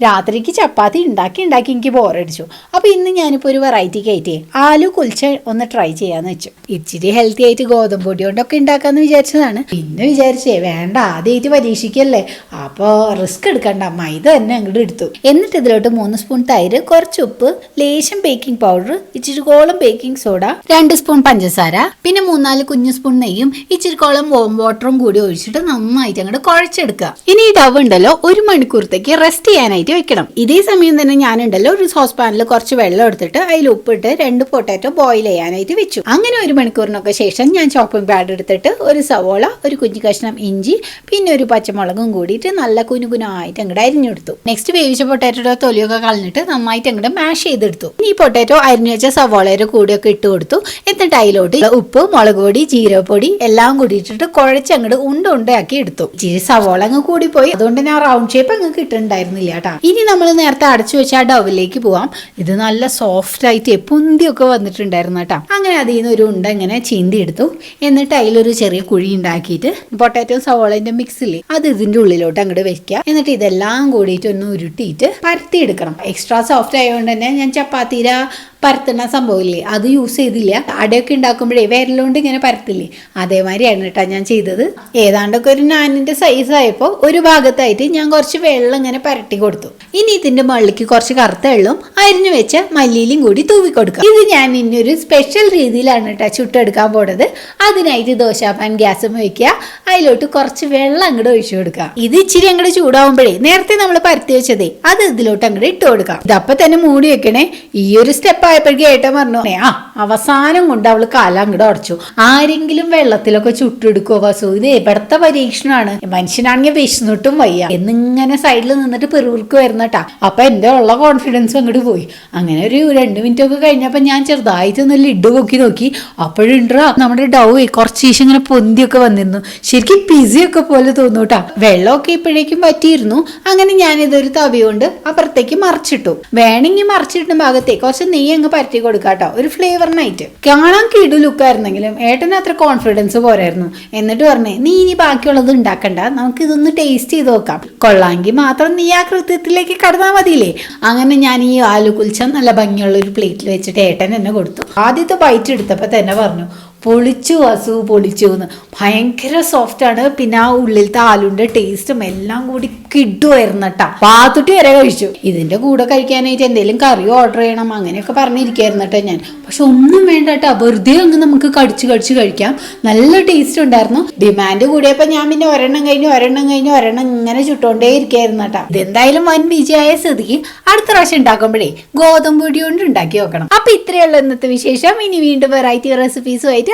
രാത്രിക്ക് ചപ്പാത്തി ഉണ്ടാക്കി ഉണ്ടാക്കി എനിക്ക് ബോറടിച്ചു. അപ്പോൾ ഇന്ന് ഞാനിപ്പോ ഒരു വെറൈറ്റി കയറ്റി ആലു കുൽച്ച ഒന്ന് ട്രൈ ചെയ്യാന്ന് വെച്ചു. ഇച്ചിരി ഹെൽത്തി ആയിട്ട് ഗോതമ്പ് പൊടി കൊണ്ടൊക്കെ ഉണ്ടാക്കാന്ന് വിചാരിച്ചതാണ്. പിന്നെ വിചാരിച്ചേ വേണ്ട ആദ്യമായിട്ട് പരീക്ഷിക്കല്ലേ. അപ്പോൾ റിസ്ക് എടുക്കണ്ട മൈദ തന്നെ അങ്ങോട്ട് എടുത്തു. എന്നിട്ട് ഇതിലോട്ട് മൂന്ന് സ്പൂൺ തൈര് കുറച്ച് ഉപ്പ് ലേശം ബേക്കിംഗ് പൗഡർ ഇച്ചിരി കോളം ബേക്കിംഗ് സോഡ രണ്ട് സ്പൂൺ പഞ്ചസാര പിന്നെ മൂന്നാൽ കുഞ്ഞു സ്പൂൺ നെയ്യും ഇച്ചിരി കോളം വോം വാട്ടറും കൂടി ഒഴിച്ചിട്ട് നന്നായിട്ട് അങ്ങോട്ട് കുഴച്ചെടുക്കുക. ഇനി ഈ ഡവ് ഉണ്ടല്ലോ ഒരു മണിക്കൂറത്തേക്ക് റെസ്റ്റ് ചെയ്യാനായിട്ട് വെക്കണം. ഇതേ സമയം തന്നെ ഞാനുണ്ടല്ലോ ഒരു സോസ് പാനിൽ കുറച്ച് വെള്ളം എടുത്തിട്ട് അതിൽ ഉപ്പിട്ട് രണ്ട് പൊട്ടാറ്റോ ബോയിൽ ചെയ്യാനായിട്ട് വെച്ചു. അങ്ങനെ ഒരു മണിക്കൂറിനൊക്കെ ശേഷം ഞാൻ ചോപ്പിംഗ് പാഡ് എടുത്തിട്ട് ഒരു സവോള ഒരു കുഞ്ഞു കഷ്ണം ഇഞ്ചി പിന്നെ ഒരു പച്ചമുളകും കൂടിയിട്ട് നല്ല കുനുകുനായിട്ട് അങ്ങോട്ട് അരിഞ്ഞെടുത്തു. നെക്സ്റ്റ് വേവിച്ച പൊട്ടാറ്റോയുടെ തൊലിയൊക്കെ കളഞ്ഞിട്ട് നന്നായിട്ട് അങ്ങോട്ട് മാഷ് ചെയ്തെടുത്തു. ഈ പൊട്ടാറ്റോ അരിഞ്ഞു വെച്ച സവോളയുടെ കൂടെയൊക്കെ ഇട്ട് കൊടുത്തു. എന്നിട്ട് അതിലോട്ട് ഉപ്പ് മുളക് പൊടി ജീരകപ്പൊടി എല്ലാം കൂടിയിട്ടിട്ട് കുഴച്ച് അങ്ങോട്ട് ഉണ്ട ഉണ്ടയാക്കി എടുത്തു. ഇച്ചിരി സവോള അങ്ങ് കൂടി പോയി അതുകൊണ്ട് ഞാൻ റൗണ്ട് ഷേപ്പ് അങ്ങ് കിട്ടുന്നുണ്ടായിരുന്നില്ല കേട്ടാ. ഇനി നമ്മൾ നേരത്തെ അടച്ചു വെച്ച ആ ഡവിലേക്ക് പോവാം. ഇത് നല്ല സോഫ്റ്റ് ആയിട്ട് പൊന്തിയൊക്കെ വന്നിട്ടുണ്ടായിരുന്നു കേട്ടോ. അങ്ങനെ അതിൽ നിന്ന് ഒരു ഉണ്ട ഇങ്ങനെ ചീന്തി എടുത്തു എന്നിട്ട് അതിലൊരു ചെറിയ കുഴി ഉണ്ടാക്കിയിട്ട് പൊട്ടാറ്റോ സവോളന്റെ മിക്സില്ലേ അത് ഇതിന്റെ ഉള്ളിലോട്ട് അങ്ങോട്ട് വെക്കുക. എന്നിട്ട് ഇതെല്ലാം കൂടിയിട്ട് ഒന്ന് ഉരുട്ടിയിട്ട് പരത്തി എടുക്കണം. എക്സ്ട്രാ സോഫ്റ്റ് ആയതുകൊണ്ട് തന്നെ ഞാൻ ചപ്പാത്തിര പരത്തുന്ന സംഭവമില്ലേ? അത് യൂസ് ചെയ്തില്ല. അടയൊക്കെ ഉണ്ടാക്കുമ്പോഴേ വിരലുകൊണ്ട് ഇങ്ങനെ പരത്തില്ലേ? അതേമാതിരിയാണ് കേട്ടോ ഞാൻ ചെയ്തത്. ഏതാണ്ടൊക്കെ ഒരു നാനിന്റെ സൈസ് ആയപ്പോൾ ഒരു ഭാഗത്തായിട്ട് ഞാൻ കുറച്ച് വെള്ളം ഇങ്ങനെ പരട്ടി കൊടുത്തു. ഇനി ഇതിന്റെ മുകളിലേക്ക് കുറച്ച് കറുത്ത വെള്ളവും അരിഞ്ഞു വെച്ച മല്ലിയിലും കൂടി തൂവി കൊടുക്കുക ഇത് ഞാൻ ഇനി ഒരു സ്പെഷ്യൽ രീതിയിലാണ് കേട്ടോ ചുട്ടെടുക്കാൻ പോണത്. അതിനായിട്ട് ദോശാപ്പാൻ ഗ്യാസും വയ്ക്കുക അതിലോട്ട് കുറച്ച് വെള്ളം അങ്ങോട്ട് ഒഴിച്ചു കൊടുക്കുക. ഇത് ഇച്ചിരി അങ്ങോട്ട് ചൂടാവുമ്പോഴേ നേരത്തെ നമ്മൾ പരത്തി വെച്ചതേ അത് ഇതിലോട്ട് അങ്ങോട്ട് ഇട്ട് കൊടുക്കാം. ഇതപ്പം തന്നെ മൂടി വെക്കണേ. ഈ ഒരു സ്റ്റെപ്പ് ആയപ്പോഴേക്കും ഏട്ടൻ പറഞ്ഞു ആ അവസാനം കൊണ്ട് അവൾ കാലം അങ്ങോട്ട് ഉടച്ചു ആരെങ്കിലും വെള്ളത്തിലൊക്കെ ചുട്ടെടുക്കോ വസു? ഇത് എവിടത്തെ പരീക്ഷണമാണ്. മനുഷ്യനാണെങ്കിൽ വിശന്നിട്ടും വയ്യ. എന്നിങ്ങനെ സൈഡിൽ നിന്നിട്ട് പെറുവിർക്ക് വരുന്നട്ടാ അപ്പൊ എന്റെ ഉള്ള കോൺഫിഡൻസ് അങ്ങോട്ട് പോയി. അങ്ങനെ ഒരു രണ്ട് മിനിറ്റ് ഒക്കെ കഴിഞ്ഞപ്പോ ഞാൻ ചെറുതായിട്ട് ഒന്ന് ലിഡ് പൊക്കി നോക്കി. അപ്പോഴുണ്ടാ നമ്മുടെ ഡൗ കുറച്ച് ശേഷം ഇങ്ങനെ പൊന്തിയൊക്കെ വന്നിരുന്നു. ശരിക്കും പിസിയൊക്കെ പോലെ തോന്നു കേട്ടാ വെള്ളമൊക്കെ ഇപ്പോഴേക്കും പറ്റിയിരുന്നു അങ്ങനെ ഞാൻ ഇതൊരു തവി കൊണ്ട് അപ്പുറത്തേക്ക് മറിച്ചിട്ടു. വേണമെങ്കിൽ മറിച്ചിട്ടുന്ന ഭാഗത്തേക്ക്. കുറച്ച് നെയ്യ് അങ്ങ് പരത്തി കൊടുക്കാട്ടോ ഒരു ഫ്ലേവറിനായിട്ട് കാണാൻ കിടു ലുക്കായിരുന്നെങ്കിലും ഏട്ടന് അത്ര കോൺഫിഡൻസ് പോരായിരുന്നു. എന്നിട്ട് പറഞ്ഞേ നീ ഇനി ബാക്കിയുള്ളത് ഉണ്ടാക്കണ്ട. നമുക്ക് ഇതൊന്ന് ടേസ്റ്റ് ചെയ്ത് നോക്കാം. കൊള്ളാമെങ്കിൽ മാത്രം നീ ആ കൃത്യത്തിലേക്ക് കടന്നാൽ മതിയില്ലേ? അങ്ങനെ ഞാൻ ഈ ആലു കുൽച്ച നല്ല ഭംഗിയുള്ള ഒരു പ്ലേറ്റിൽ വെച്ചിട്ട് ഏട്ടൻ എന്നെ കൊടുത്തു. ആദ്യത്തെ ബൈറ്റ് എടുത്തപ്പോൾ തന്നെ പറഞ്ഞു പൊളിച്ചു വസു പൊളിച്ചു എന്ന്. ഭയങ്കര സോഫ്റ്റ് ആണ്. പിന്നെ ആ ഉള്ളിലത്തെ ആലുവിന്റെ ടേസ്റ്റും എല്ലാം കൂടി കിടുമായിരുന്നു പാത്തുട്ടി വരെ കഴിച്ചു. ഇതിന്റെ കൂടെ കഴിക്കാനായിട്ട് എന്തെങ്കിലും കറി ഓർഡർ ചെയ്യണം അങ്ങനെയൊക്കെ പറഞ്ഞിരിക്കായിരുന്നു കേട്ടോ ഞാൻ. പക്ഷെ ഒന്നും വേണ്ട കേട്ടോ വെറുതെ അങ്ങ് നമുക്ക് കടിച്ച് കടിച്ച് കഴിക്കാം. നല്ല ടേസ്റ്റ് ഉണ്ടായിരുന്നു. ഡിമാൻഡ് കൂടിയപ്പോൾ ഞാൻ പിന്നെ ഒരെണ്ണം കഴിഞ്ഞ് ഒരെണ്ണം കഴിഞ്ഞ് ഒരെണ്ണം ഇങ്ങനെ ചുട്ടോണ്ടേ ഇരിക്കായിരുന്നു കേട്ടോ ഇതെന്തായാലും വൻ വിജയമായ സ്ഥിതിക്ക് അടുത്ത പ്രാവശ്യം ഉണ്ടാക്കുമ്പോഴേ ഗോതമ്പ് പൊടി കൊണ്ട് ഉണ്ടാക്കി നോക്കണം അപ്പൊ ഇത്രയുള്ള ഇന്നത്തെ വിശേഷം. ഇനി വീണ്ടും വെറൈറ്റി റെസിപ്പീസുമായിട്ട്